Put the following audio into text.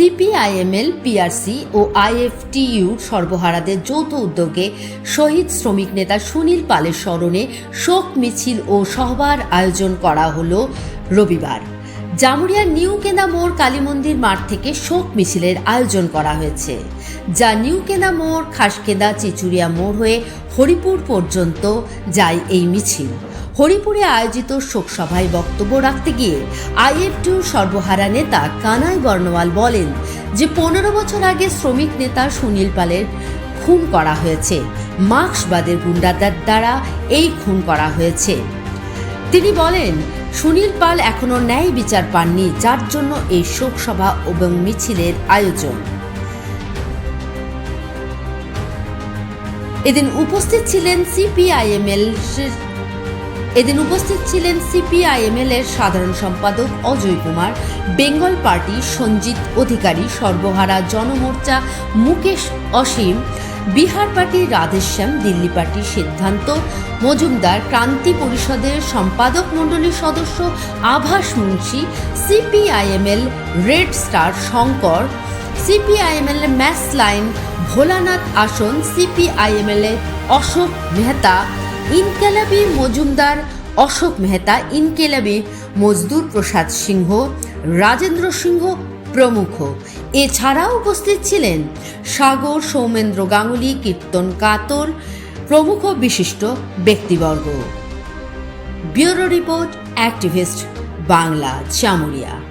CPIML, PRC ও আইএফটিইউ সর্বহারাদের যৌথ উদ্যোগে শহীদ শ্রমিক নেতা সুনীল পালের স্মরণে শোক মিছিল ও সভার আয়োজন করা হল রবিবার। জামুরিয়ার নিউ কেনা মোড় কালী মন্দির মাঠ থেকে শোক মিছিলের আয়োজন করা হয়েছে, যা নিউ কেনা মোড়, খাসকেদা চিচুরিয়া মোড় হয়ে হরিপুর পর্যন্ত যায় এই মিছিল। হরিপুরে আয়োজিত শোকসভায় বক্তব্য রাখতে গিয়ে আইএফটিউ সর্বহারা নেতা কানাই বর্ণওয়াল বলেন যে পনেরো বছর আগে শ্রমিক নেতা সুনীল পালের খুন করা হয়েছে। মার্ক্সবাদের গুন্ডাদের দ্বারা এই খুন করা হয়েছে। তিনি বলেন, সুনীল পাল এখনও ন্যায় বিচার পাননি, যার জন্য এই শোকসভা এবং মিছিলের আয়োজন। এদিন উপস্থিত ছিলেন সিপিআইএমএল এদিন উপস্থিত ছিলেন সিপিআইএমএল এর সাধারণ সম্পাদক Ajay Kumar, Bengal party Sanjit Adhikari, Sarbahara Janmorcha Mukesh Asim, Bihar party Radheshyam, Delhi party Siddhanta, Majumdar Kranti পরিষদের সম্পাদক মণ্ডলীর সদস্য Abhas Munshi CPIML red star Shankar CPIML mass line Bholanath আসন সিপিআইএমএল অশোক মেহতা ইনকেলাবি মজুমদার অশোক মেহতা, ইনকেলাবি মজদুর প্রসাদ সিংহ, রাজেন্দ্র সিংহ প্রমুখ। এছাড়াও উপস্থিত ছিলেন সাগর, সৌমেন্দ্র গাঙ্গুলি, কীর্তন কাতর প্রমুখ বিশিষ্ট ব্যক্তিবর্গ। Bureau report, activist, Bangla Chamuria